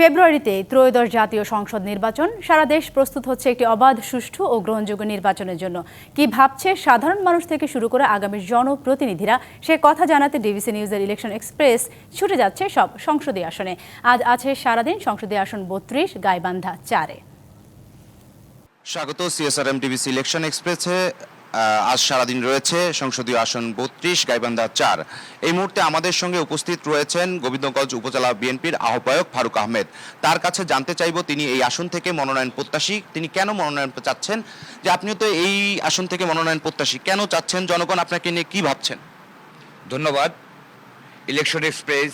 ফেব্রুয়ারিতে ত্রয়োদশ জাতীয় সংসদ নির্বাচন। সারা দেশ প্রস্তুত হচ্ছে একটি অবাধ, সুষ্ঠু ও গ্রহণযোগ্য নির্বাচনের জন্য। কি ভাবছে সাধারণ মানুষ থেকে শুরু করে আগামী জনপ্রতিনিধিরা? সে কথা জানাতে ডিবিসি নিউজের ইলেকশন এক্সপ্রেস ছুটে যাচ্ছে সব সংসদীয় আসনে। আজ আছে সারাদিন সংসদীয় আসন বত্রিশ, গাইবান্ধা চারে। স্বাগত সিএসআরএম টিভিসি ইলেকশন এক্সপ্রেসে। আজ সারাদিন রয়েছে সংসদীয় আসন বত্রিশ, গাইবান্ধা চার। এই মুহূর্তে আমাদের সঙ্গে উপস্থিত রয়েছেন গোবিন্দগঞ্জ উপজেলা বিএনপির আহ্বায়ক ফারুক আহমেদ। তার কাছে জানতে চাইব তিনি এই আসন থেকে মনোনয়ন প্রত্যাশী। তিনি কেন মনোনয়ন চাচ্ছেন? যে আপনিও তো এই আসন থেকে মনোনয়ন প্রত্যাশী। কেন চাচ্ছেন? জনগণ আপনাকে নিয়ে কি ভাবছেন? ধন্যবাদ। ইলেকশন এক্সপ্রেস,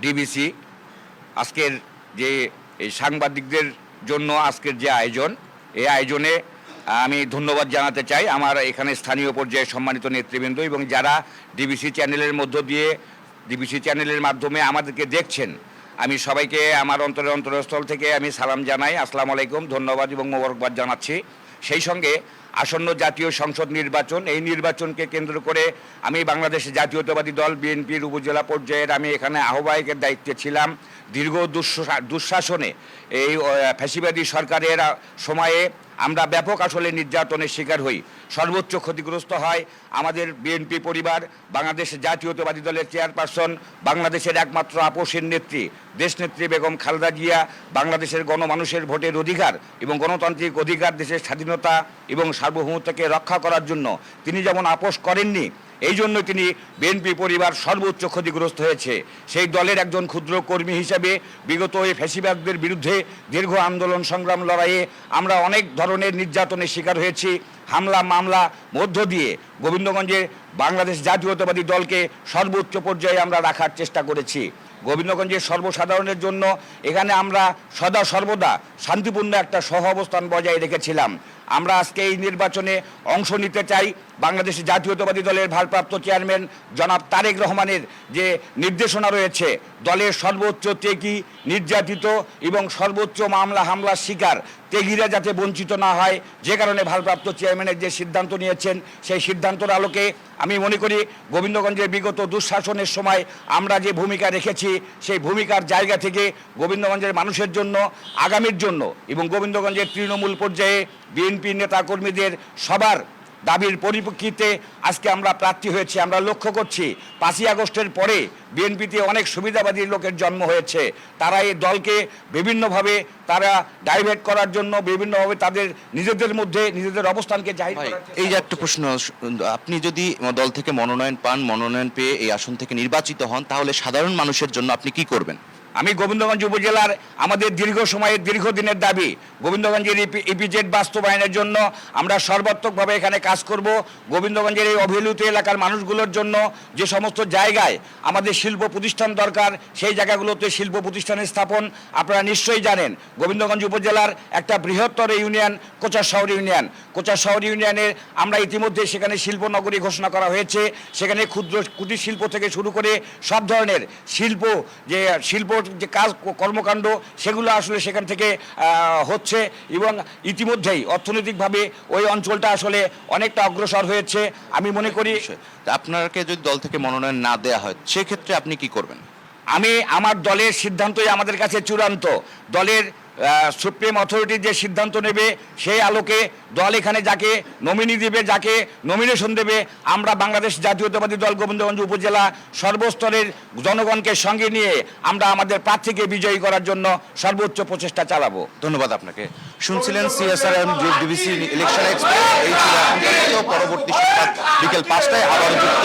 ডিবিসি, আজকের যে সাংবাদিকদের জন্য আজকের যে আয়োজন, এই আয়োজনে আমি ধন্যবাদ জানাতে চাই আমার এখানে স্থানীয় পর্যায়ে সম্মানিত নেতৃবৃন্দ এবং যারা ডিবিসি চ্যানেলের মধ্য দিয়ে ডিবিসি চ্যানেলের মাধ্যমে আমাদেরকে দেখছেন, আমি সবাইকে আমার অন্তরের অন্তরস্থল থেকে আমি সালাম জানাই। আসসালামু আলাইকুম, ধন্যবাদ এবং মোবারকবাদ জানাচ্ছি। সেই সঙ্গে আসন্ন জাতীয় সংসদ নির্বাচন, এই নির্বাচনকে কেন্দ্র করে আমি বাংলাদেশ জাতীয়তাবাদী দল বিএনপির উপজেলা পর্যায়ের আমি এখানে আহ্বায়কের দায়িত্বে ছিলাম। দীর্ঘ দুঃশা- দুঃশাসনে এই ফ্যাসিবাদী সরকারের সময়ে আমরা ব্যাপক আসলে নির্যাতনের শিকার হই। সর্বোচ্চ ক্ষতিগ্রস্ত হয় আমাদের বিএনপি পরিবার বাংলাদেশের জাতীয়তাবাদী দলের চেয়ারপারসন, বাংলাদেশের একমাত্র আপোষের নেত্রী, দেশনেত্রী বেগম খালেদা জিয়া, বাংলাদেশের গণমানুষের ভোটের অধিকার এবং গণতান্ত্রিক অধিকার, দেশের স্বাধীনতা এবং সার্বভৌমত্বকে রক্ষা করার জন্য তিনি যেমন আপোষ করেননি এই জন্য তিনি বিএনপি পরিবার সর্বোচ্চ ক্ষতিগ্রস্ত হয়েছে। সেই দলের একজন ক্ষুদ্র কর্মী হিসেবে বিগত এই ফ্যাসিবাদদের বিরুদ্ধে দীর্ঘ আন্দোলন সংগ্রাম লড়াইয়ে আমরা অনেক ধরনের নির্যাতনের শিকার হয়েছি। হামলা, মামলা, মধ্য দিয়ে গোবিন্দগঞ্জে বাংলাদেশ জাতীয়তাবাদী দলকে সর্বোচ্চ পর্যায়ে আমরা রাখার চেষ্টা করেছি। গোবিন্দগঞ্জের সর্বসাধারণের জন্য এখানে আমরা সদা সর্বদা শান্তিপূর্ণ একটা সহ অবস্থান বজায় রেখেছিলাম। আমরা আজকে এই নির্বাচনে অংশ নিতে চাই বাংলাদেশ জাতীয়তাবাদী দলের ভারপ্রাপ্ত চেয়ারম্যান জনাব তারেক রহমানের যে নির্দেশনা রয়েছে, দলের সর্বোচ্চ টেকি, নির্যাতিত এবং সর্বোচ্চ মামলা হামলার শিকার ত্যাগীরা যাতে বঞ্চিত না হয়, যে কারণে ভারপ্রাপ্ত চেয়ারম্যানের যে সিদ্ধান্ত নিয়েছেন, সেই সিদ্ধান্তের আলোকে আমি মনে করি গোবিন্দগঞ্জের বিগত দুঃশাসনের সময় আমরা যে ভূমিকা রেখেছি, সেই ভূমিকার জায়গা থেকে গোবিন্দগঞ্জের মানুষের জন্য, আগামীর জন্য এবং গোবিন্দগঞ্জের তৃণমূল পর্যায়ে বিএনপি নেতাকর্মীদের সবার দাবির পরিপ্রেক্ষিতে আজকে আমরা প্রার্থী হয়েছি, আমরা লক্ষ্য করছি পাঁচই আগস্টের পরে বিএনপিতে অনেক সুবিধাবাদী লোকের জন্ম হয়েছে, তারা এই দলকে বিভিন্নভাবে তারা ডাইভার্ট করার জন্য বিভিন্নভাবে তাদের নিজেদের মধ্যে নিজেদের অবস্থানকে জাহির এই যে একটা প্রশ্ন আপনি যদি দল থেকে মনোনয়ন পান মনোনয়ন পেয়ে এই আসন থেকে নির্বাচিত হন তাহলে সাধারণ মানুষের জন্য আপনি কি করবেন? আমি গোবিন্দগঞ্জ উপজেলার আমাদের দীর্ঘ সময়ের দীর্ঘদিনের দাবি গোবিন্দগঞ্জের ইপিজেড বাস্তবায়নের জন্য আমরা সর্বাত্মকভাবে এখানে কাজ করব। গোবিন্দগঞ্জের এই অবহেলিত এলাকার মানুষগুলোর জন্য যে সমস্ত জায়গায় আমাদের শিল্প প্রতিষ্ঠান দরকার সেই জায়গাগুলোতে শিল্প প্রতিষ্ঠানের স্থাপন আপনারা নিশ্চয়ই জানেন। গোবিন্দগঞ্জ উপজেলার একটা বৃহত্তর ইউনিয়ন কোচার শহর ইউনিয়ন। কোচার শহর ইউনিয়নের আমরা ইতিমধ্যে সেখানে শিল্পনগরী ঘোষণা করা হয়েছে। সেখানে ক্ষুদ্র কুটির শিল্প থেকে শুরু করে সব ধরনের শিল্প যে শিল্প যে কাজ কর্মকাণ্ড সেগুলো আসলে সেখান থেকে হচ্ছে এবং ইতিমধ্যেই অর্থনৈতিকভাবে ওই অঞ্চলটা আসলে অনেকটা অগ্রসর হয়েছে। আমি মনে করি আপনাকে যদি দল থেকে মনোনয়ন না দেওয়া হয় সেক্ষেত্রে আপনি কি করবেন? আমি আমার দলের সিদ্ধান্তই আমাদের কাছে চূড়ান্ত। দলের সুপ্রিম অথরিটি যে সিদ্ধান্ত নেবে, সেই আলোকে দল এখানে যাকে নমিনি দেবে, যাকে নমিনেশন দেবে, আমরা বাংলাদেশ জাতীয়তাবাদী দল গোবিন্দগঞ্জ উপজেলা সর্বস্তরের জনগণকে সঙ্গে নিয়ে আমরা আমাদের প্রার্থীকে বিজয়ী করার জন্য সর্বোচ্চ প্রচেষ্টা চালাবো। ধন্যবাদ আপনাকে। শুনছিলেন সিএসআরএম ডিবিসি ইলেকশন পরবর্তী বিকেল পাঁচটায় আবার যুক্ত